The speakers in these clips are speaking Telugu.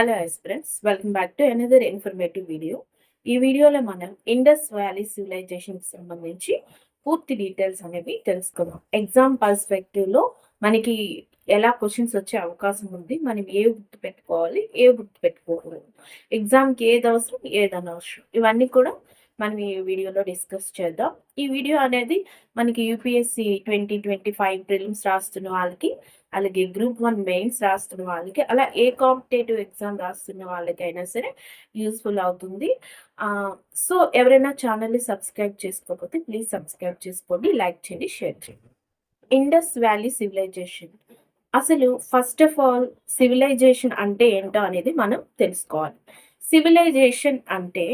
Hello friends welcome back to another informative video ఈ వీడియోలో మనం ఇండస్ వ్యాలీ సివిలైజేషన్కి సంబంధించి పూర్తి డీటెయిల్స్ అనేవి తెలుసుకుందాం. ఎగ్జామ్ పర్స్పెక్టివ్లో మనకి ఎలా క్వశ్చన్స్ వచ్చే అవకాశం ఉంది మనం ఏ గుర్తు పెట్టుకోవాలి ఏ గుర్తు పెట్టుకోకూడదు ఎగ్జామ్కి ఏది అవసరం ఏది అనవసరం ఇవన్నీ కూడా మనం ఈ వీడియోలో డిస్కస్ చేద్దాం. ఈ వీడియో అనేది మనకి UPSC twenty twenty five prelims రాస్తున్న వాళ్ళకి అలాగే గ్రూప్ వన్ మెయిన్స్ రాస్తున్న వాళ్ళకి అలా ఏ కాంపిటేటివ్ ఎగ్జామ్ రాస్తున్న వాళ్ళకైనా సరే యూస్ఫుల్ అవుతుంది. సో ఎవరైనా ఛానల్ని సబ్స్క్రైబ్ చేసుకోకపోతే ప్లీజ్ సబ్స్క్రైబ్ చేసుకోండి లైక్ చేయండి షేర్ చేయండి. Indus valley civilisation. అసలు ఫస్ట్ ఆఫ్ ఆల్ సివిలైజేషన్ అంటే ఏంటో అనేది మనం తెలుసుకోవాలి. సివిలైజేషన్ అంటే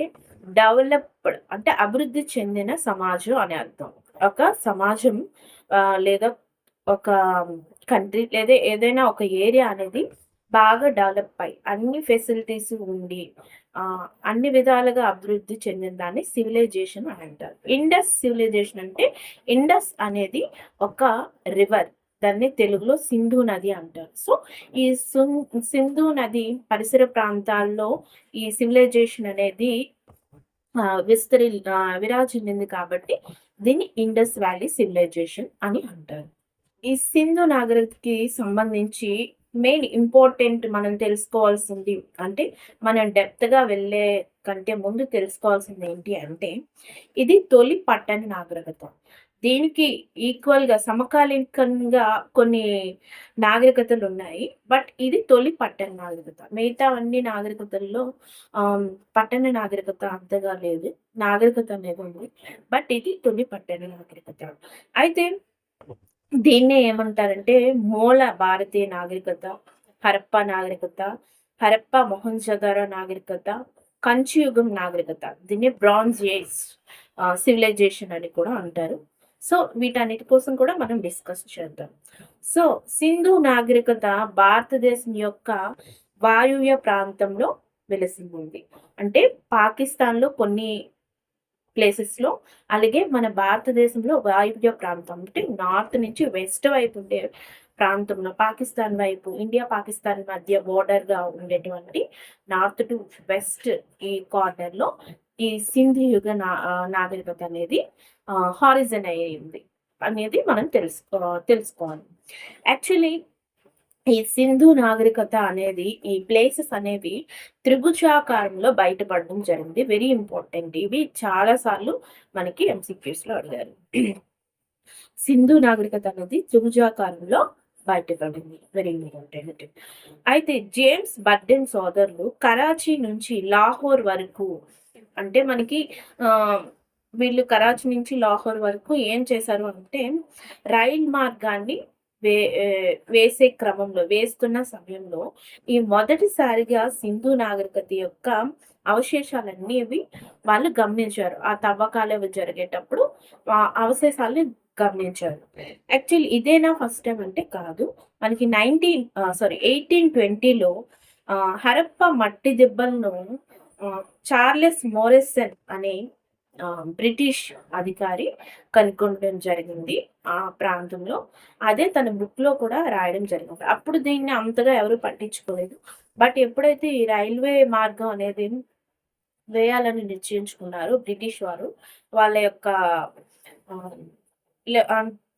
డెవలప్డ్ అంటే అభివృద్ధి చెందిన సమాజం అని అర్థం. ఒక సమాజం లేదా ఒక కంట్రీ లేదా ఏదైనా ఒక ఏరియా అనేది బాగా డెవలప్ అయ్యి అన్ని ఫెసిలిటీస్ ఉండి అన్ని విధాలుగా అభివృద్ధి చెందిన దాన్ని సివిలైజేషన్ అని అంటారు. ఇండస్ సివిలైజేషన్ అంటే ఇండస్ అనేది ఒక రివర్ దాన్ని తెలుగులో సింధు నది అంటారు. సో ఈ సింధు నది పరిసర ప్రాంతాల్లో ఈ సివిలైజేషన్ అనేది విస్తరి విరాజిల్లింది కాబట్టి దీన్ని ఇండస్ వ్యాలీ సివిలైజేషన్ అని అంటారు. ఈ సింధు నాగరికతకి సంబంధించి మెయిన్ ఇంపార్టెంట్ మనం తెలుసుకోవాల్సింది అంటే మనం డెప్త్గా వెళ్ళే కంటే ముందు తెలుసుకోవాల్సింది ఏంటి అంటే ఇది తొలి పట్టణ నాగరికత. దీనికి ఈక్వల్గా సమకాలీకంగా కొన్ని నాగరికతలు ఉన్నాయి బట్ ఇది తొలి పట్టణ నాగరికత. మిగతా అన్ని నాగరికతల్లో పట్టణ నాగరికత అంతగా లేదు నాగరికత అనేది ఉంది బట్ ఇది తొలి పట్టణ నాగరికత. అయితే దీన్నే ఏమంటారంటే మూల భారతీయ నాగరికత హరప్ప నాగరికత హరప్ప మొహంజదార నాగరికత కంచుయుగం నాగరికత. దీన్ని బ్రాంజ్ ఏజ్ సివిలైజేషన్ అని కూడా అంటారు. సో వీటన్నిటి కోసం కూడా మనం డిస్కస్ చేద్దాం. సో సింధు నాగరికత భారతదేశం యొక్క వాయువ్య ప్రాంతంలో వెలసింది అంటే పాకిస్తాన్లో కొన్ని ప్లేసెస్లో అలాగే మన భారతదేశంలో వాయువ్య ప్రాంతం అంటే నార్త్ నుంచి వెస్ట్ వైపు ఉండే ప్రాంతంలో పాకిస్తాన్ వైపు ఇండియా పాకిస్తాన్ మధ్య బోర్డర్గా ఉండేటువంటి నార్త్ టు వెస్ట్ ఈ కార్నర్లో ఈ సింధు యుగ నా నాగరికత అనేది హారిజన్ అయ్యింది అనేది మనం తెలుసుకో తెలుసుకోవాలి. యాక్చువల్లీ ఈ సింధు నాగరికత అనేది ఈ ప్లేసెస్ అనేవి త్రిభుజాకారంలో బయటపడడం జరిగింది. వెరీ ఇంపార్టెంట్ ఇవి చాలా సార్లు మనకి ఎంసీక్యూస్లో అడిగారు. సింధు నాగరికత అనేది త్రిభుజాకారంలో బయటపడింది. వెరీ ఇంపార్టెంట్ అయితే జేమ్స్ బర్డెన్ సోదరులు కరాచీ నుంచి లాహోర్ వరకు అంటే మనకి వీళ్ళు కరాచీ నుంచి లాహోర్ వరకు ఏం చేశారు అంటే రైల్ మార్గాన్ని వే వేసే క్రమంలో వేస్తున్న సమయంలో ఈ మొదటిసారిగా సింధు నాగరికత యొక్క అవశేషాలన్నీ వాళ్ళు గమనించారు. ఆ తవ్వకాలు అవి జరిగేటప్పుడు ఆ అవశేషాలని గమనించారు. యాక్చువల్లీ ఇదేనా ఫస్ట్ టైం అంటే కాదు. మనకి నైన్టీన్ సారీ ఎయిటీన్ ట్వంటీలో హరప్ప మట్టి దిబ్బలను చార్లెస్ మోరెసన్ అనే బ్రిటిష్ అధికారి కనుక్కోవడం జరిగింది ఆ ప్రాంతంలో. అదే తన బుక్లో కూడా రాయడం జరిగింది. అప్పుడు దీన్ని అంతగా ఎవరు పట్టించుకోలేదు. బట్ ఎప్పుడైతే ఈ రైల్వే మార్గం అనేది వేయాలని నిశ్చయించుకున్నారు బ్రిటిష్ వారు వాళ్ళ యొక్క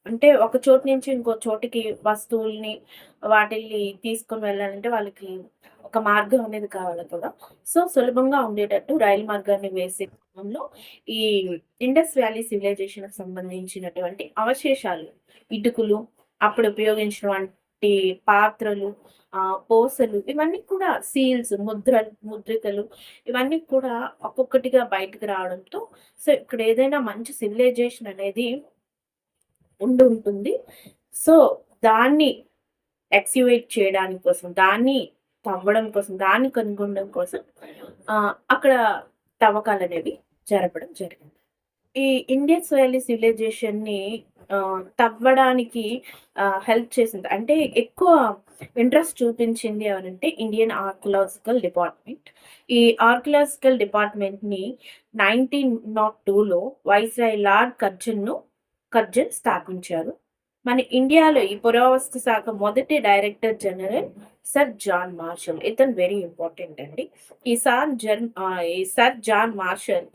అంటే ఒక చోటు నుంచి ఇంకో చోటికి వస్తువుల్ని వాటిని తీసుకొని వెళ్ళాలంటే వాళ్ళకి ఒక మార్గం అనేది కావాలి కదా. సో సులభంగా ఉండేటట్టు రైలు మార్గాన్ని వేసి క్రమంలో ఈ ఇండస్ వ్యాలీ సివిలైజేషన్కి సంబంధించినటువంటి అవశేషాలు ఇటుకలు అప్పుడు ఉపయోగించినటువంటి పాత్రలు ఆ పోసలు ఇవన్నీ కూడా సీల్స్ ముద్ర ముద్రికలు ఇవన్నీ కూడా ఒక్కొక్కటిగా బయటకు రావడంతో సో ఇక్కడ ఏదైనా మంచి సివిలైజేషన్ అనేది ఉండి ఉంటుంది. సో దాన్ని ఎక్స్యువేట్ చేయడానికి కోసం దాన్ని తవ్వడం కోసం దాన్ని కనుగొనడం కోసం అక్కడ తవ్వకాలు అనేవి జరపడం జరిగింది. ఈ ఇండియన్ వ్యాలీ సివిలైజేషన్ని తవ్వడానికి హెల్ప్ చేసింది. అంటే ఎక్కువ ఇంట్రెస్ట్ చూపించింది ఎవరంటే ఇండియన్ ఆర్కలాజికల్ డిపార్ట్మెంట్. ఈ ఆర్కలాజికల్ డిపార్ట్మెంట్ని నైన్టీన్ నాట్ టూలో వైస్రాయ్ లార్డ్ కర్జన్ను కర్జన్ స్థాపించారు. మన ఇండియాలో ఈ పురావస్తు శాఖ మొదటి director general sir John Marshall. ఇతను వెరీ ఇంపార్టెంట్ అండి. ఈ సార్ జన్ ఈ సర్ జాన్ మార్షల్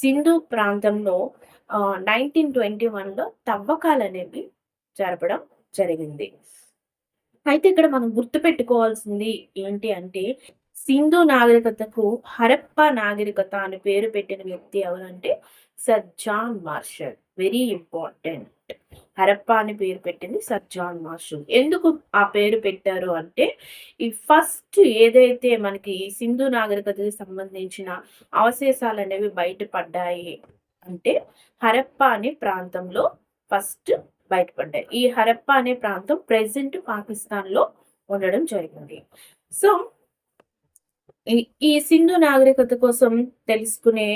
సింధు ప్రాంతంలో నైన్టీన్ ట్వంటీ వన్లో తవ్వకాలు అనేవి జరపడం జరిగింది. అయితే ఇక్కడ మనం గుర్తుపెట్టుకోవాల్సింది ఏంటి అంటే సింధు నాగరికతకు హరప్ప నాగరికత అని పేరు పెట్టిన వ్యక్తి ఎవరంటే sir John Marshall. Very important Harappa అని పేరు పెట్టింది సర్ జాన్ మార్షల్. ఎందుకు ఆ పేరు పెట్టారు అంటే ఈ ఫస్ట్ ఏదైతే మనకి సింధు నాగరికతకి సంబంధించిన అవశేషాలు అనేవి బయటపడ్డాయి అంటే హరప్ప అనే ప్రాంతంలో ఫస్ట్ బయటపడ్డాయి. ఈ హరప్ప అనే ప్రాంతం ప్రెసెంట్ పాకిస్తాన్లో ఉండడం జరిగింది. సో ఈ సింధు నాగరికత కోసం తెలుసుకునే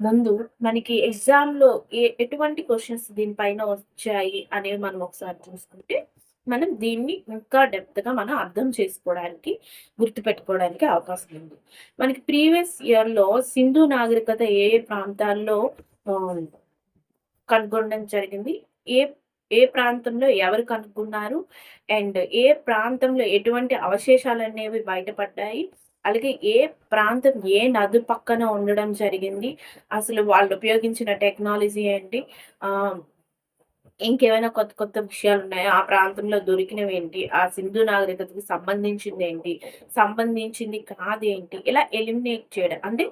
ముందు మనకి ఎగ్జామ్లో ఏ ఎటువంటి క్వశ్చన్స్ దీనిపైన వచ్చాయి అనేవి మనం ఒకసారి చూసుకుంటే మనం దీన్ని ఇంకా డెప్త్గా మనం అర్థం చేసుకోవడానికి గుర్తుపెట్టుకోవడానికి అవకాశం ఉంది. మనకి ప్రీవియస్ ఇయర్లో సింధు నాగరికత ఏ ఏ ప్రాంతాల్లో కనుగొనడం జరిగింది? ఏ ఏ ప్రాంతంలో ఎవరు కనుక్కున్నారు? అండ్ ఏ ప్రాంతంలో ఎటువంటి అవశేషాలు అనేవి బయటపడ్డాయి? అలాగే ఏ ప్రాంతం ఏ నది పక్కన ఉండడం జరిగింది? అసలు వాళ్ళు ఉపయోగించిన టెక్నాలజీ ఏంటి? ఇంకేమైనా కొత్త కొత్త విషయాలు ఉన్నాయా? ఆ ప్రాంతంలో దొరికినవి ఏంటి? ఆ సింధు నాగరికతకు సంబంధించింది ఏంటి? సంబంధించింది కాదేంటి ఇలా ఎలిమినేట్ చేయడం. అంటే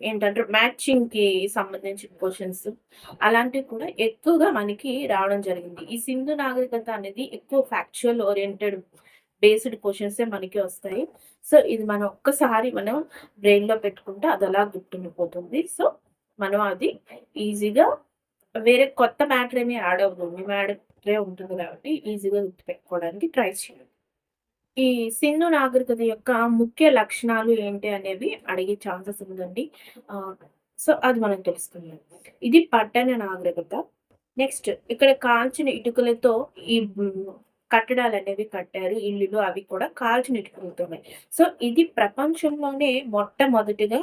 ఏంటంటే మ్యాచింగ్‌కి సంబంధించిన క్వశ్చన్స్. అలాంటివి కూడా ఎక్కువగా మనకి రావడం జరిగింది. ఈ సింధు నాగరికత అనేది ఎక్కువ ఫ్యాక్చువల్ ఓరియెంటెడ్ బేస్డ్ క్వశ్చన్సే మనకి వస్తాయి. సో, ఇది మనం ఒక్కసారి మనం బ్రెయిన్‌లో పెట్టుకుంటే అది అలా గుర్తుండిపోతుంది. సో, మనం అది ఈజీగా వేరే కొత్త మ్యాటర్ ఏమీ యాడ్ అవ్వదు. మీ మ్యాటరే ఉంటుంది కాబట్టి ఈజీగా గుర్తుపెట్టుకోవడానికి ట్రై చేయండి. ఈ సింధు నాగరికత యొక్క ముఖ్య లక్షణాలు ఏంటి అనేవి అడిగే ఛాన్సెస్ ఉందండి. సో, అది మనం తెలుసుకుందాం. ఇది పట్టణ నాగరికత. నెక్స్ట్ ఇక్కడ కాల్చిన ఇటుకలతో ఈ కట్టడాలు అనేవి కట్టారు. ఇల్లులు అవి కూడా కాల్చిన ఇటుకలతోనే. సో, ఇది ప్రపంచంలోనే మొట్టమొదటిగా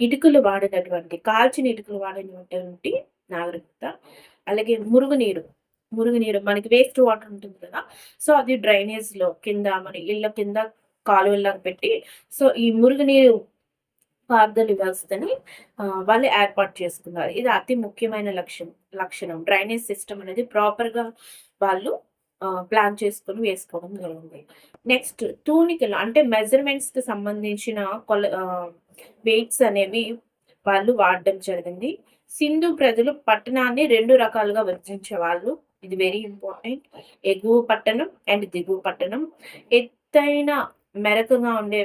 ఇటుకలు వాడినటువంటి కాల్చిన ఇటుకలు వాడినటువంటి నాగరికత. అలాగే మురుగునీరు. మురుగునీరు మనకి వేస్ట్ వాటర్ ఉంటుంది కదా సో అది డ్రైనేజ్లో కింద మన ఇళ్ళ కింద కాలువల్లాగా పెట్టి సో ఈ మురుగునీరు పారుదల వ్యవస్థని వాళ్ళు ఏర్పాటు చేసుకున్నారు ఇది అతి ముఖ్యమైన లక్షణం లక్షణం డ్రైనేజ్ సిస్టమ్ అనేది ప్రాపర్గా వాళ్ళు ప్లాన్ చేసుకొని వేసుకోవడం జరిగింది. నెక్స్ట్ తూనికలు అంటే మెజర్మెంట్స్కి సంబంధించిన కొల వెయిట్స్ అనేవి వాళ్ళు వాడడం జరిగింది. సింధు ప్రజలు పట్టణాన్ని రెండు రకాలుగా విభజించే వాళ్ళు ఇది వెరీ ఇంపార్టెంట్ ఎగువ పట్టణం అండ్ దిగువ పట్టణం. ఎత్తైన మెరకగా ఉండే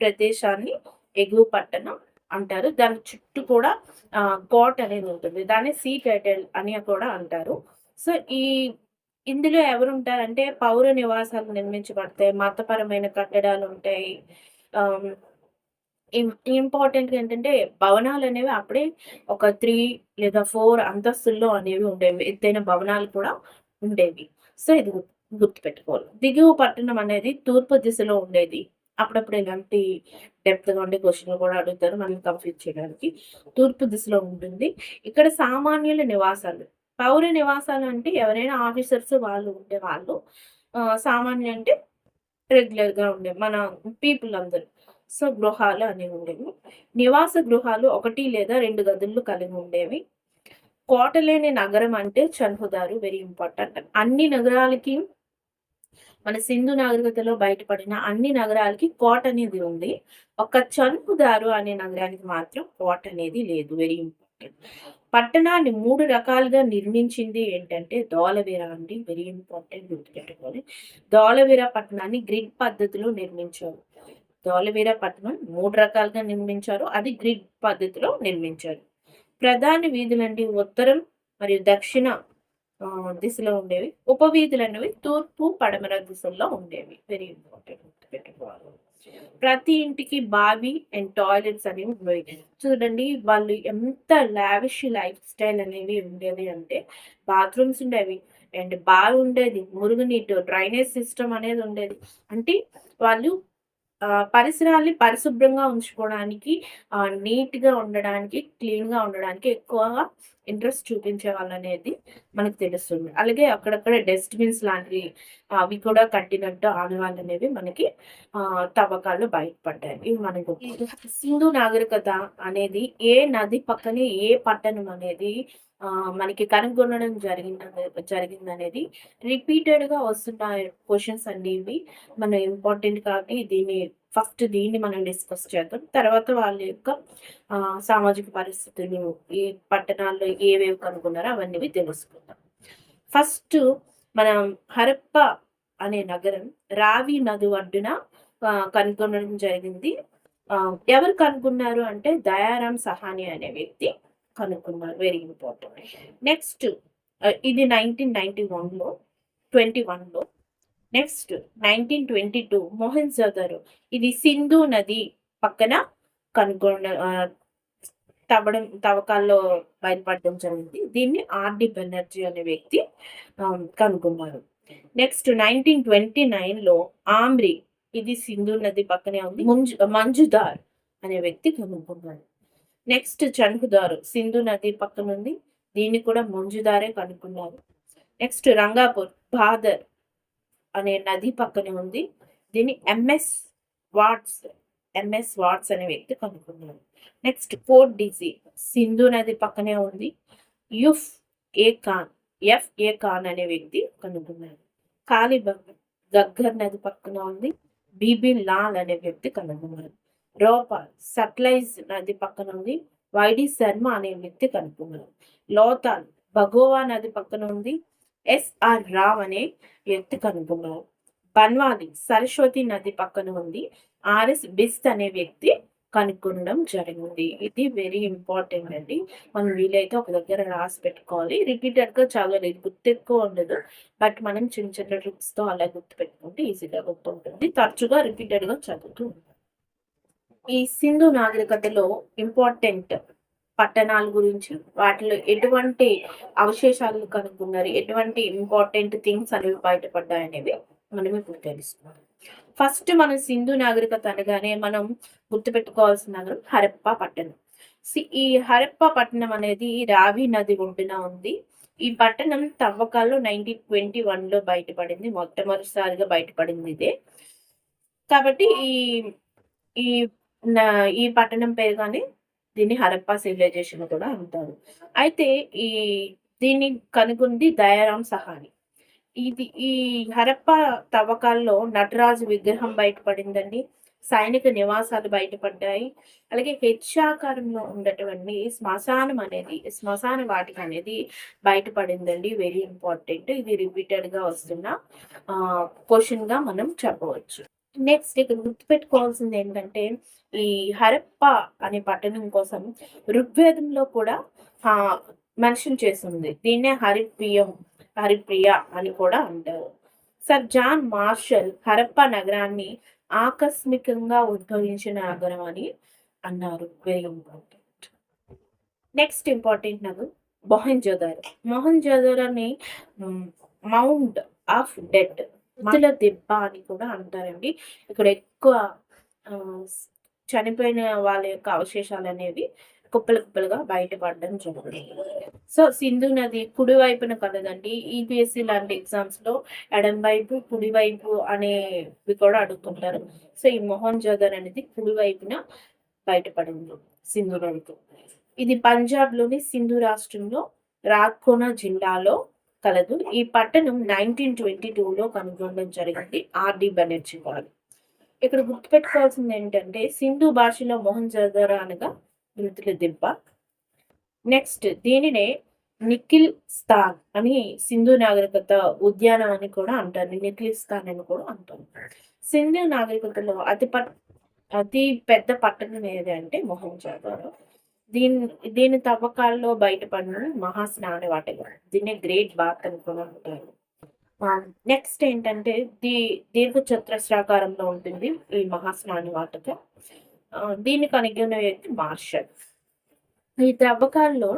ప్రదేశాన్ని ఎగువ పట్టణం అంటారు. దాని చుట్టూ కూడా కోట్ అనేది ఉంటుంది. దాన్ని సీ టైటల్ అని కూడా అంటారు. సో ఈ ఇందులో ఎవరుంటారంటే పౌర నివాసాలు నిర్మించబడతాయి మతపరమైన కట్టడాలు ఉంటాయి. ఇంపార్టెంట్ ఏంటంటే భవనాలు అనేవి అప్పుడే ఒక త్రీ లేదా ఫోర్ అంతస్తుల్లో అనేవి ఉండేవి. ఎత్తైన భవనాలు కూడా ఉండేవి. సో ఇది గుర్తుపెట్టుకోవాలి. దిగువ పట్టణం అనేది తూర్పు దిశలో ఉండేది. అప్పుడప్పుడు ఇలాంటి డెప్త్గా ఉండే క్వశ్చన్లు కూడా అడుగుతారు. మనం కంప్లీట్ చేయడానికి తూర్పు దిశలో ఉంటుంది. ఇక్కడ సామాన్యుల నివాసాలు. పౌర నివాసాలు అంటే ఎవరైనా ఆఫీసర్స్ వాళ్ళు ఉండే వాళ్ళు సామాన్యులు అంటే రెగ్యులర్గా ఉండే మన పీపుల్ అందరూ. సో గృహాలు అనేవి ఉండేవి. నివాస గృహాలు ఒకటి లేదా రెండు గదులు కలిగి ఉండేవి. కోటలేని నగరం అంటే చన్హుదారు వెరీ ఇంపార్టెంట్ అన్ని నగరాలకి మన సింధు నాగరికతలో బయటపడిన అన్ని నగరాలకి కోట అనేది ఉంది. ఒక చన్హుదారు అనే నగరానికి మాత్రం కోట అనేది లేదు వెరీ ఇంపార్టెంట్ పట్టణాన్ని మూడు రకాలుగా నిర్మించింది ఏంటంటే ధోలవీర అండి వెరీ ఇంపార్టెంట్ గుర్తుపెట్టుకోవాలి. ధోలవీర పట్టణాన్ని గ్రిడ్ పద్ధతిలో నిర్మించారు. ధోలవీర పట్టణం మూడు రకాలుగా నిర్మించారు. అది గ్రిడ్ పద్ధతిలో నిర్మించారు. ప్రధాన వీధులండి ఉత్తరం మరియు దక్షిణ దిశలో ఉండేవి. ఉపవీధులు అనేవి తూర్పు పడమర దిశల్లో ఉండేవి. వెరీ ఇంపార్టెంట్ పెట్టుకోవాలి ప్రతి ఇంటికి బావి అండ్ టాయిలెట్స్ అనేవి ఉండేవి చూడండి వాళ్ళు ఎంత లావిష్ లైఫ్ స్టైల్ అనేవి ఉండేది అంటే బాత్రూమ్స్ ఉండేవి అండ్ బావి ఉండేది మురుగునీటి డ్రైనేజ్ సిస్టమ్ అనేది ఉండేది. అంటే వాళ్ళు పరిసరాల్ని పరిశుభ్రంగా ఉంచుకోవడానికి నీట్గా ఉండడానికి క్లీన్గా ఉండడానికి ఎక్కువగా ఇంట్రెస్ట్ చూపించే వాళ్ళు అనేది మనకు తెలుస్తుంది. అలాగే అక్కడక్కడ డస్ట్బిన్స్ లాంటివి అవి కూడా కట్టినట్టు ఆనవాళ్ళు అనేవి మనకి ఆ, తవ్వకాల్లో బయటపడ్డాయి. ఇవి మనకు సింధు నాగరికత అనేది ఏ నది పక్కనే ఏ పట్టణం అనేది మనకి కనుగొనడం జరిగింది జరిగిందనేది. అనేది రిపీటెడ్గా వస్తున్న క్వశ్చన్స్ అన్ని ఇవి. మన ఇంపార్టెంట్ కాబట్టి దీన్ని ఫస్ట్ దీన్ని మనం డిస్కస్ చేద్దాం. తర్వాత వాళ్ళ యొక్క సామాజిక పరిస్థితులు ఈ పట్టణాల్లో ఏవేవి కనుగొన్నారో అవన్నీ తెలుసుకుందాం. ఫస్ట్ మనం హరప్ప అనే నగరం రావి నది ఒడ్డున కనుగొనడం జరిగింది. ఎవరు కనుగొన్నారు అంటే దయారాం సహాని అనే వ్యక్తి. కనుక్కున్నారు వెరీ ఇంపార్టెంట్ నెక్స్ట్ ఇది నైన్టీన్ నైన్టీ వన్లో ట్వంటీ వన్లో next nineteen twenty two Mohenjo Daro ఇది సింధు నది పక్కన కనుగొన తవ్వడం తవ్వకాల్లో బయటపడడం జరిగింది. దీన్ని ఆర్డి బెనర్జీ అనే వ్యక్తి కనుగొన్నారు నెక్స్ట్ నైన్టీన్ ట్వంటీ నైన్లో ఆమ్రి ఇది సింధు నది పక్కనే ఉంది. మంజు మంజుదార్ అనే వ్యక్తి కనుగొన్నారు నెక్స్ట్ చనుకుదారు సింధు నది పక్కనుంది. దీన్ని కూడా మంజుదారే కనుక్కున్నారు. నెక్స్ట్ రంగాపూర్ భాదర్ అనే నది పక్కనే ఉంది. దీన్ని ఎంఎస్ వాట్స్ ఎంఎస్ వాట్స్ అనే వ్యక్తి కనుక్కున్నారు. నెక్స్ట్ ఫోర్ట్ డిజీ సింధు నది పక్కనే ఉంది. F A Khan F A Khan అనే వ్యక్తి కనుక్కున్నారు. కాలిబంగ్ గగ్గర్ నది పక్కన ఉంది. బీబీ లాల్ అనే వ్యక్తి కనుక్కున్నారు. రోపాల్ సట్లైజ్ నది పక్కన ఉంది. వైడి శర్మ అనే వ్యక్తి కనుక్కున్నారు. లోతాల్ భగోవా నది పక్కన ఉంది. ఎస్ఆర్ రావ్ అనే వ్యక్తి కనుక్కున్నారు. బన్వాలి సరస్వతి నది పక్కన ఉంది. ఆర్ఎస్ బిస్ట్ అనే వ్యక్తి కనుక్కొనడం జరిగింది. ఇది వెరీ ఇంపార్టెంట్ అండి. మనం వీలైతే ఒక దగ్గర రాసి పెట్టుకోవాలి. రిపీటెడ్గా చదవలేదు గుర్తు ఎక్కువ ఉండదు. బట్ మనం చిన్న చిన్న ట్రిప్స్తో అలా గుర్తు పెట్టుకుంటే ఈజీగా గుర్తుంటుంది తరచుగా రిపీటెడ్గా చదువుతూ ఉంటాం. ఈ సింధు నాగరికతలో ఇంపార్టెంట్ పట్టణాల గురించి వాటిలో ఎటువంటి అవశేషాలు కనుక్కున్నారు? ఎటువంటి ఇంపార్టెంట్ థింగ్స్ అనేవి బయటపడ్డాయి అనేవి మనం ఇప్పుడు తెలుసుకుందాం. ఫస్ట్ మన సింధు నాగరికత అనగానే మనం గుర్తుపెట్టుకోవాల్సిన నగరం హరప్ప పట్టణం. ఈ హరప్ప పట్టణం అనేది రావి నది ఒడ్డున ఉంది. ఈ పట్టణం తవ్వకాల్లో నైన్టీన్ ట్వంటీ వన్లో బయటపడింది మొట్టమొదటిసారిగా బయటపడింది ఇదే. కాబట్టి ఈ ఈ ఈ పట్టణం పేరు కానీ దీన్ని హరప్పా సివిలైజేషన్ కూడా అంటారు. అయితే ఈ దీన్ని కనుగొంది దయారాం సహాని. ఇది ఈ హరప్పా తవ్వకాల్లో నటరాజు విగ్రహం బయటపడిందండి. సైనిక నివాసాలు బయటపడ్డాయి. అలాగే హెచ్చాకారంలో ఉండేటువంటి శ్మశానం అనేది శ్మశాన వాటిక అనేది బయటపడిందండి. వెరీ ఇంపార్టెంట్ ఇది రిపీటెడ్గా వస్తున్న క్వశ్చన్గా మనం చెప్పవచ్చు. నెక్స్ట్ ఇక్కడ గుర్తుపెట్టుకోవాల్సింది ఏంటంటే ఈ హరప్ప అనే పట్టణం కోసం ఋగ్వేదంలో కూడా మెన్షన్ చేసింది. దీన్నే హరిప్రియం హరిప్రియ అని కూడా అంటారు. సర్ జాన్ మార్షల్ హరప్ప నగరాన్ని ఆకస్మికంగా ఉద్భవించిన నగరం అని అన్నారు. వెరీ ఇంపార్టెంట్ నెక్స్ట్ ఇంపార్టెంట్ నగరం మొహన్ జోదర్. మొహన్ జోదార్ అని మౌంట్ ఆఫ్ డెడ్ మతుల దెబ్బ అని కూడా అంటారండి. ఇక్కడ ఎక్కువ చనిపోయిన వాళ్ళ యొక్క అవశేషాలు అనేవి కుప్పలు కుప్పలుగా బయటపడడం జరుగుతుంది. సో సింధు నది కుడి వైపున కలదండి. ఈపీఎస్సీ లాంటి ఎగ్జామ్స్లో ఎడం వైపు కుడి వైపు అనేవి కూడా అడుగుతుంటారు. సో ఈ మొహన్ జోదర్ అనేది కుడి వైపున బయటపడింది సింధు నదితో. ఇది పంజాబ్లోని సింధు రాష్ట్రంలో రాకోనా జిల్లాలో కలదు. ఈ పట్టణం నైన్టీన్ ట్వంటీ టూలో కనుగొనడం జరిగింది. ఆర్డి బెనర్జీ వారు. ఇక్కడ గుర్తుపెట్టుకోవాల్సింది ఏంటంటే సింధు భాషలో మోహన్ జోదర్ అనగా మృతుల దిబ్బ. నెక్స్ట్ దీనినే నిఖిల్ స్థాన్ అని సింధు నాగరికత ఉద్యానం అని కూడా అంటారు. నిఖిల్ స్థాన్ అని కూడా అంటారు. సింధు నాగరికతలో అతి పట్ అతి పెద్ద పట్టణం ఏది అంటే మొహం జోదారో దీని దీని తవ్వకాల్లో బయటపడిన మహాస్నాన వాటిక దీన్ని గ్రేట్ బాత్ అని కూడా ఉంటారు నెక్స్ట్ ఏంటంటే దీ దీర్ఘ చతురస్రాకారంలో ఉంటుంది ఈ మహాస్నాన వాటిక. దీన్ని కనుగొన్న వ్యక్తి మార్షల్. ఈ త్రవ్వకాల్లో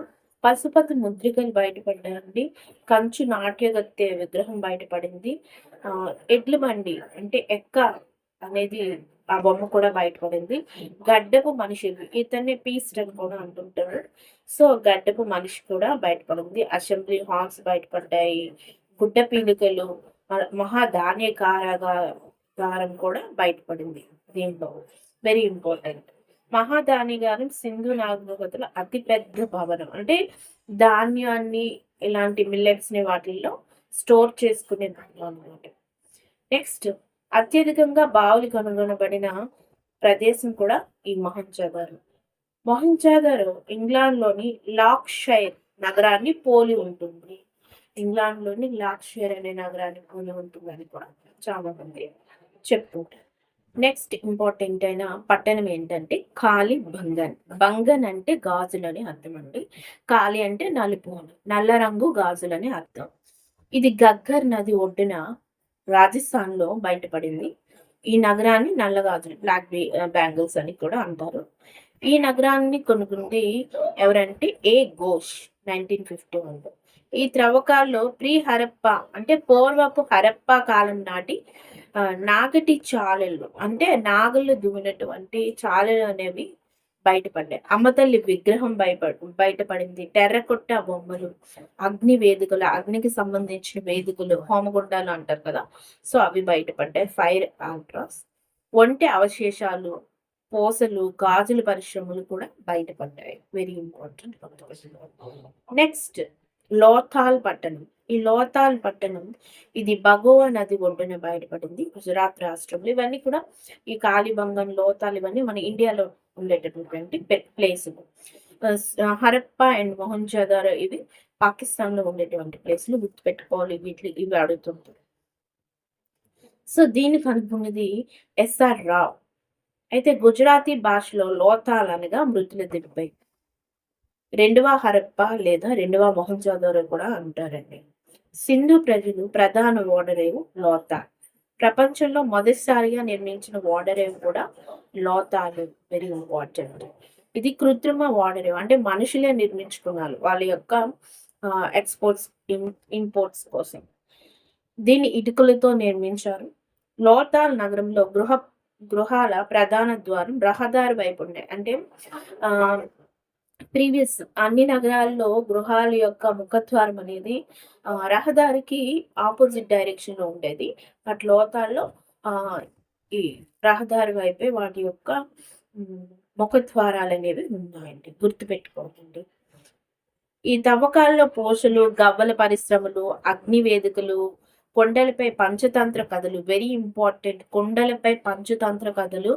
పశుపతి ముద్రికలు బయటపడ్డాయండి. కంచు నాట్యగత్తె విగ్రహం బయటపడింది. ఎడ్లు ఎడ్ల బండి అంటే ఎక్క అనేది ఆ బొమ్మ కూడా బయటపడింది గడ్డపు మనిషి ఇతన్ని పీస్డ్ అని కూడా అంటుంటారు. సో గడ్డపు మనిషి కూడా బయటపడింది అసెంబ్లీ హాల్స్ బయటపడ్డాయి గుడ్డ పీలికలు మహాధాన్య కారాగారం కూడా బయటపడింది దీంట్లో వెరీ ఇంపార్టెంట్. మహాధాన్యగారం సింధు నాగరికతలో అతిపెద్ద భవనం. అంటే ధాన్యాన్ని ఇలాంటి మిల్లెట్స్ని వాటిల్లో స్టోర్ చేసుకునే అనమాట నెక్స్ట్ అత్యధికంగా బావులు కనుగొనబడిన ప్రదేశం కూడా ఈ మొహంజదారో మొహంజదారో ఇంగ్లాండ్లోని లాక్షైర్ నగరాన్ని పోలి ఉంటుంది. ఇంగ్లాండ్లోని లాక్షైర్ అనే నగరాన్ని పోలి ఉంటుందని కూడా చాలా మంది చెప్పుకుంటారు నెక్స్ట్ ఇంపార్టెంట్ అయిన పట్టణం ఏంటంటే కాలి బంగన్. బంగన్ అంటే గాజులని అర్థం అండి. కాలి అంటే నలుపు నల్ల రంగు గాజులని అర్థం. ఇది గగ్గర్ నది ఒడ్డున రాజస్థాన్లో బయటపడింది. ఈ నగరాన్ని నల్లగాజులు బ్లాక్ బ్యాంగిల్స్ అని కూడా అంటారు. ఈ నగరాన్ని కొనుక్కుంది ఎవరంటే A Ghosh nineteen fifty one ఈ త్రవ్వకాల్లో ప్రీ హరప్ప అంటే పూర్వపు హరప్ప కాలం నాటి నాగటి చాలలు అంటే నాగళ్ళు దువ్వినటువంటి చాలలు అనేవి బయటపడ్డాయి. అమ్మతల్లి విగ్రహం బయప బయటపడింది. టెర్రకొట్ట బొమ్మలు అగ్ని వేదికలు అగ్నికి సంబంధించిన వేదికలు హోమగుండాలు అంటారు కదా. సో అవి బయటపడ్డాయి. ఫైర్ ఆల్ట్రాస్ ఒంటి అవశేషాలు పూసలు గాజుల పరిశ్రమలు కూడా బయటపడ్డాయి. వెరీ ఇంపార్టెంట్ నెక్స్ట్ లోథాల్ పట్టణం. ఈ లోతాల్ పట్టణం ఇది భగోవా నది ఒడ్డున బయటపడింది. గుజరాత్ రాష్ట్రంలో. ఇవన్నీ కూడా ఈ కాళీబంగం లోతాల్ ఇవన్నీ మన ఇండియాలో ఉండేటటువంటి ప్లేస్ హరప్ప అండ్ మొహంజదారో ఇవి పాకిస్తాన్లో ఉండేటువంటి ప్లేసులు గుర్తుపెట్టుకోవాలి వీటి ఇవి అడుగుతుంటారు. సో దీన్ని కనుక్కున్నది ఎస్ఆర్ రావ్ అయితే గుజరాతీ భాషలో లోతాల్ అనగా మృతుల దిబ్బై. రెండవ హరప్ప లేదా రెండవ మొహంజదారో కూడా అంటారండి. సింధు ప్రజలు ప్రధాన ఓడరేవు లోతాల్. ప్రపంచంలో మొదటిసారిగా నిర్మించిన ఓడరేవు కూడా లోతాలు వెరీ ఇంపార్టెంట్. ఇది కృత్రిమ వాడరేవ్ అంటే మనుషులే నిర్మించుకున్నారు వాళ్ళ యొక్క ఎక్స్పోర్ట్స్ ఇంపోర్ట్స్ కోసం. దీన్ని ఇటుకలతో నిర్మించారు. లోతాల్ నగరంలో గృహ గృహాల ప్రధాన ద్వారం రహదారి వైపు ఉండే అంటే ప్రీవియస్ అన్ని నగరాల్లో గృహాల యొక్క ముఖద్వారం అనేది రహదారికి ఆపోజిట్ డైరెక్షన్లో ఉండేది. బట్ లోతాల్లో ఈ రహదారి వైపే వాటి యొక్క ముఖద్వారాలు అనేవి ఉన్నాయండి. గుర్తుపెట్టుకోకండి ఈ తవ్వకాల్లో పోషలు గవ్వల పరిశ్రమలు అగ్ని వేదికలు కొండలపై పంచతంత్ర కథలు వెరీ ఇంపార్టెంట్ కొండలపై పంచతంత్ర కథలు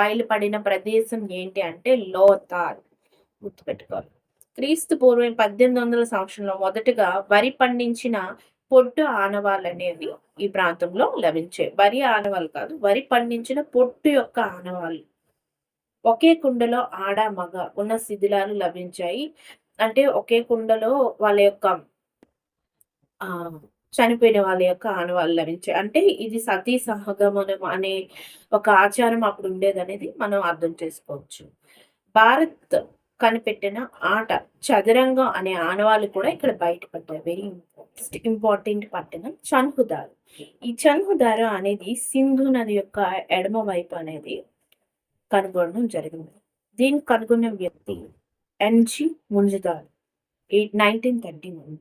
బయలుపడిన ప్రదేశం ఏంటి అంటే లోతాల్. గుర్తుపెట్టుకోవాలి. క్రీస్తు పూర్వం పద్దెనిమిది వందల సంవత్సరంలో మొదటగా వరి పండించిన పొట్టు ఆనవాళ్ళు అనేవి ఈ ప్రాంతంలో లభించాయి. వరి ఆనవాళ్ళు కాదు వరి పండించిన పొట్టు యొక్క ఆనవాళ్ళు. ఒకే కుండలో ఆడ మగ ఉన్న శిథిలాలు లభించాయి. అంటే ఒకే కుండలో వాళ్ళ యొక్క ఆ చనిపోయిన వాళ్ళ యొక్క ఆనవాళ్ళు లభించాయి. అంటే ఇది సతీ సహగమనం అనే ఒక ఆచారం అప్పుడు ఉండేది అనేది మనం అర్థం చేసుకోవచ్చు. భారత్ కనిపెట్టిన ఆట చదరంగం అనే ఆనవాళ్ళు కూడా ఇక్కడ బయటపడ్డాయి వెరీ ఇంపార్టెంట్ పట్టణం చన్హుదారు. ఈ చన్హుదారు అనేది సింధు నది యొక్క ఎడమ వైపు అనేది కనుగొనడం జరిగింది. దీన్ని కనుగొన్న వ్యక్తి N G Majumdar. Eight nineteen thirty one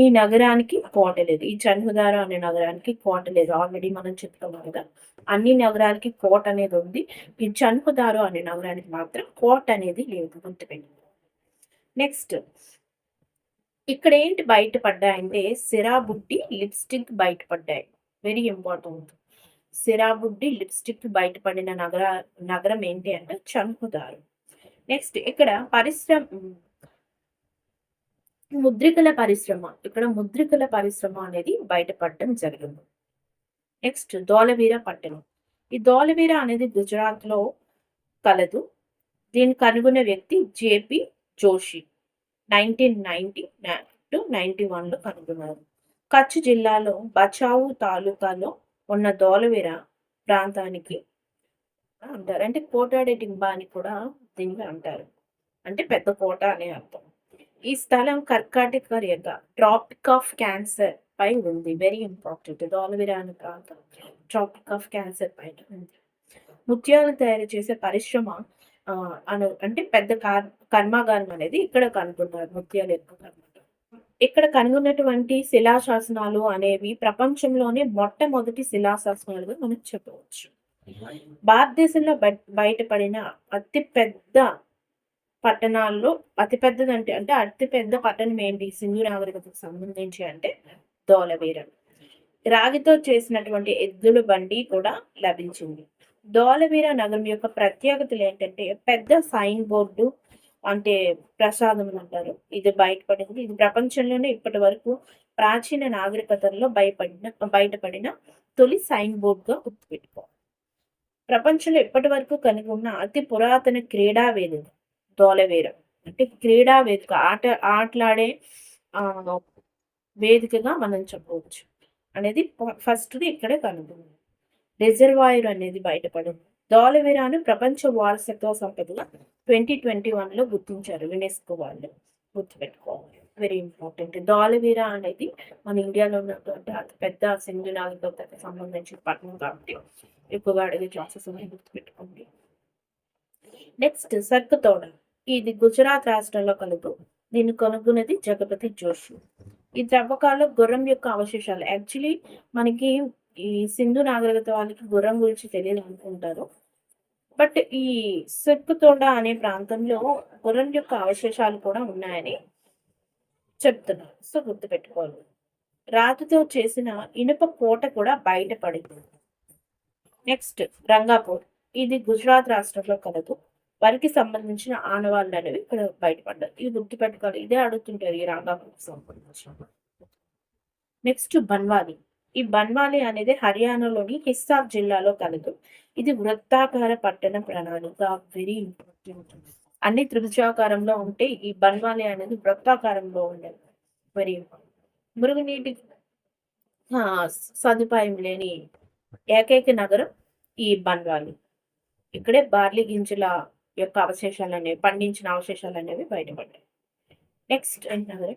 ఈ నగరానికి కోట లేదు. ఈ చన్హుదార అనే నగరానికి కోట లేదు. ఆల్రెడీ మనం చెప్పుకున్నాం కదా. అన్ని నగరాలకి కోట అనేది ఉంది. ఈ చనుకుదారు అనే నగరానికి మాత్రం కోట అనేది లేదు గుర్తుపెట్టి నెక్స్ట్ ఇక్కడ ఏంటి బయటపడ్డాయంటే సిరాబుడ్డి లిప్స్టిక్ బయటపడ్డాయి. వెరీ ఇంపార్టెంట్ సిరాబుడ్డి లిప్స్టిక్ బయటపడిన నగర నగరం ఏంటి అంటే చన్హుదారు నెక్స్ట్ ఇక్కడ పరిశ్రమ ముద్రికల పరిశ్రమ. ఇక్కడ ముద్రికల పరిశ్రమ అనేది బయటపడడం జరిగింది. నెక్స్ట్ దోలవీర పట్టణం. ఈ దోలవీర అనేది గుజరాత్లో కలదు. దీన్ని కనుగొన్న వ్యక్తి J P Joshi. Nineteen ninety two ninety వన్లో కనుగొన్నారు. కచ్ జిల్లాలో బచావు తాలూకాలో ఉన్న దోలవీర ప్రాంతానికి అంటారు. అంటే కోటాడే డింబా అని కూడా దీన్ని అంటారు. అంటే పెద్ద కోట అనే అర్థం. ఈ స్థలం కర్కాటక రేఖ ట్రాపిక్ ఆఫ్ క్యాన్సర్ పై ఉంది. వెరీ ఇంపార్టెంట్ దోలవీర అనే ప్రాంతం. ట్రాపిక్ ఆఫ్ క్యాన్సర్ పైన ఉంది. ముత్యాలు తయారు చేసే పరిశ్రమ అను అంటే పెద్ద కార్ కర్మాగారం అనేది ఇక్కడ కనుగొన్నారు ముత్యాలు ఎక్కువ కర్మాగారం ఇక్కడ కనుగొన్నటువంటి శిలాశాసనాలు అనేవి ప్రపంచంలోనే మొట్టమొదటి శిలాశాసనాలుగా మనం చెప్పవచ్చు. భారతదేశంలో బయటపడిన అతి పెద్ద పట్టణాల్లో అతిపెద్దదంటే అంటే అతిపెద్ద పట్టణం ఏంటి? సింధు నాగరికతకు సంబంధించి అంటే ధోలవీరం రాగితో చేసినటువంటి ఎద్దుల బండి కూడా లభించింది. ధోలవీర నగరం యొక్క ప్రత్యేకతలు ఏంటంటే పెద్ద సైన్ బోర్డు అంటే ప్రసాదం అంటారు. ఇది బయటపడింది. ఇది ప్రపంచంలోనే ఇప్పటి వరకు ప్రాచీన నాగరికతల్లో బయపడిన బయటపడిన తొలి సైన్ బోర్డుగా గుర్తుపెట్టుకోవాలి. ప్రపంచంలో ఇప్పటి వరకు కలిగి ఉన్న అతి పురాతన క్రీడా వేదిక ధోలవీరం అంటే క్రీడా వేదిక. ఆట ఆటలాడే వేదికగా మనం చెప్పవచ్చు. అనేది ఫస్ట్ది ఇక్కడే కనుగొంది రిజర్వాయర్ అనేది బయటపడింది ధోలవీరాను ప్రపంచ వారసత్వ సంపదగా ట్వంటీ ట్వంటీ వన్లో గుర్తించారు యునెస్కో వాళ్ళు. గుర్తుపెట్టుకోవాలి. వెరీ ఇంపార్టెంట్ ధోలవీర అనేది మన ఇండియాలో ఉన్నటువంటి అతి పెద్ద సింధు నాగరికతకు సంబంధించిన పట్టణం కాబట్టి ఎక్కువగా అడిగే ఛాన్సెస్ ఉన్నాయి. గుర్తుపెట్టుకోండి. నెక్స్ట్ సర్కతోడ ఇది గుజరాత్ రాష్ట్రంలో కలుగు దీన్ని కనుగొన్నది జగపతి జోషి. ఈ త్రవ్వకాల్లో గుర్రం యొక్క అవశేషాలు. యాక్చువల్లీ మనకి ఈ సింధు నాగరికత వాళ్ళకి గుర్రం గురించి తెలియదు అనుకుంటారు. బట్ ఈ తోడ అనే ప్రాంతంలో గుర్రం యొక్క అవశేషాలు కూడా ఉన్నాయని చెప్తున్నారు. సో గుర్తుపెట్టుకోవాలి. రాతితో చేసిన ఇనుప కోట కూడా బయటపడింది. నెక్స్ట్ రంగాపూర్. ఇది గుజరాత్ రాష్ట్రంలో కలదు. వారికి సంబంధించిన ఆనవాళ్ళు అనేవి ఇక్కడ బయటపడ్డారు. ఇది గుర్తుపెట్టుకోవాలి. ఇదే అడుగుతుంటారు ఈ రంగాపూర్కి సంబంధించిన నెక్స్ట్ బన్వాలి. ఈ బన్వాలి అనేది హర్యానాలోని హిస్సార్ జిల్లాలో కలదు. ఇది వృత్తాకార పట్టణ ప్రణాళిక. వెరీ ఇంపార్టెంట్ అన్ని త్రిభుజాకారంలో ఉంటే ఈ బన్వాలి అనేది వృత్తాకారంలో ఉండదు వెరీ ఇంపార్టెంట్ మురుగునీటి సదుపాయం లేని ఏకైక నగరం ఈ బన్వాలి. ఇక్కడే బార్లీ గింజల యొక్క అవశేషాలు అనేవి పండించిన అవశేషాలు అనేవి బయటపడ్డాయి. నెక్స్ట్ ఏంటంటే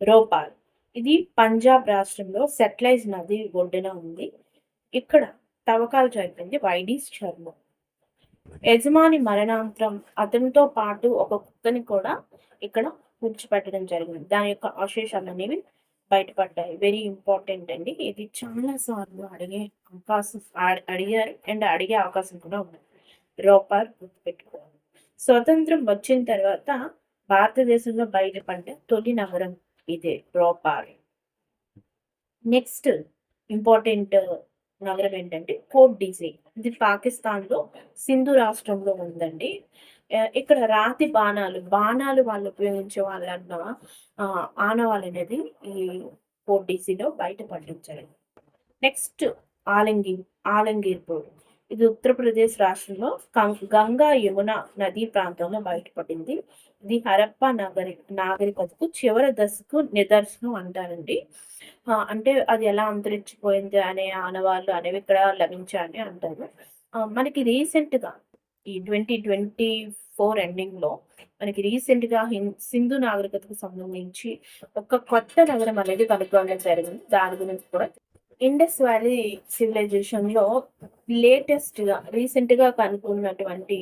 రోపాల్. ఇది పంజాబ్ రాష్ట్రంలో సెటిలైజ్ నది ఒడ్డున ఉంది. ఇక్కడ తవ్వకాలు జరిపింది వైడీస్ శర్మ యజమాని మరణాంతరం అతనితో పాటు ఒక కుక్కని కూడా ఇక్కడ కూర్చిపెట్టడం జరిగింది. దాని యొక్క అవశేషాలు అనేవి బయటపడ్డాయి. వెరీ ఇంపార్టెంట్ అండి. ఇది చాలా సార్లు అడిగే అవకాశం అడిగారు అండ్ అడిగే అవకాశం కూడా ఉంది. రోపార్ గుర్తుపెట్టుకోవాలి. స్వతంత్రం వచ్చిన తర్వాత భారతదేశంలో బయటపడ్డ తొలి నగరం ఇదే రోపాలి. నెక్స్ట్ ఇంపార్టెంట్ నగరం ఏంటంటే కోట్ డీజీ ఇది పాకిస్తాన్లో సింధు రాష్ట్రంలో ఉందండి. ఇక్కడ రాతి బాణాలు బాణాలు వాళ్ళు ఉపయోగించే వాళ్ళన్న ఆనవాళ్ళు అనేది ఈ కోట్ డీసీలో బయట పండించారు నెక్స్ట్ ఆలంగి ఆలంగీర్పూర్. ఇది ఉత్తరప్రదేశ్ రాష్ట్రంలో గం- గంగా యమున నదీ ప్రాంతంలో బయటపడింది. ఇది హరప్ప నాగరి నాగరికతకు చివరి దశకు నిదర్శనం అంటారండి. అంటే అది ఎలా అంతరించిపోయింది అనే ఆనవాళ్ళు అనేవి ఇక్కడ లభించాయని అంటారు. మనకి రీసెంట్గా ఈ ట్వంటీ ట్వంటీ ఫోర్ ఎండింగ్లో మనకి రీసెంట్గా హిం- సింధు నాగరికతకు సంబంధించి ఒక కొత్త నగరం అనేది కనుక్కోవడం జరిగింది. దాని గురించి కూడా ఇండస్ వ్యాలీ సివిలైజేషన్లో లేటెస్ట్గా రీసెంట్గా కనుక్కున్నటువంటి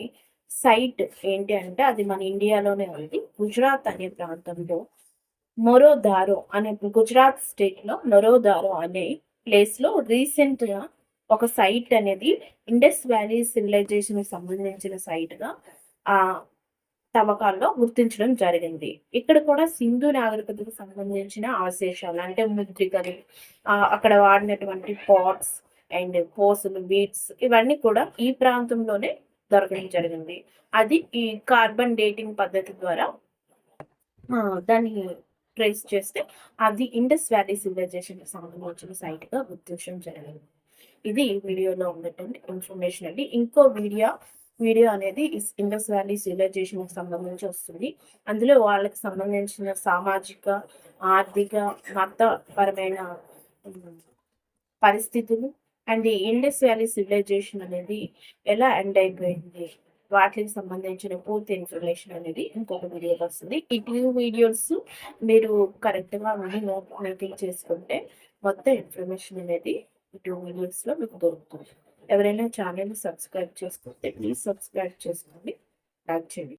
సైట్ ఏంటి అంటే అది మన ఇండియాలోనే ఉంది. గుజరాత్ అనే ప్రాంతంలో మొరోదారో అనే గుజరాత్ స్టేట్లో మొరోదారో అనే ప్లేస్లో రీసెంట్గా ఒక సైట్ అనేది ఇండస్ వ్యాలీ సివిలైజేషన్కి సంబంధించిన సైట్గా ఆ తవ్వకాల్లో గుర్తించడం జరిగింది. ఇక్కడ కూడా సింధు నాగరికతకు సంబంధించిన అవశేషాలు అంటే ముద్రికలు అక్కడ వాడినటువంటి పాట్స్ అండ్ పోసులు బీట్స్ ఇవన్నీ కూడా ఈ ప్రాంతంలోనే దొరకడం జరిగింది. అది ఈ కార్బన్ డేటింగ్ పద్ధతి ద్వారా దాన్ని ట్రేస్ చేస్తే అది ఇండస్ వ్యాలీ సివిలైజేషన్ సంబంధించిన సైట్గా గుర్తించడం జరిగింది. ఇది వీడియోలో ఉన్నటువంటి ఇన్ఫర్మేషన్ అండి. ఇంకో వీడియో వీడియో అనేది ఇండస్ వ్యాలీ సివిలైజేషన్కి సంబంధించి వస్తుంది. అందులో వాళ్ళకి సంబంధించిన సామాజిక ఆర్థిక మతపరమైన పరిస్థితులు అండ్ ఈ ఇండస్ వ్యాలీ సివిలైజేషన్ అనేది ఎలా ఎండ్ అయిపోయింది? వాటికి సంబంధించిన పూర్తి ఇన్ఫర్మేషన్ అనేది ఇంకొక వీడియోకి వస్తుంది. ఈ టూ వీడియోస్ మీరు కరెక్ట్గా మనీ నోట్ నోటింగ్ చేసుకుంటే మొత్తం ఇన్ఫర్మేషన్ అనేది ఈ టూ వీడియోస్లో మీకు దొరుకుతుంది. ఎవరైనా ఛానల్ని సబ్స్క్రైబ్ చేసుకుంటే ప్లీజ్ సబ్స్క్రైబ్ చేసుకోండి. లైక్ చేయండి.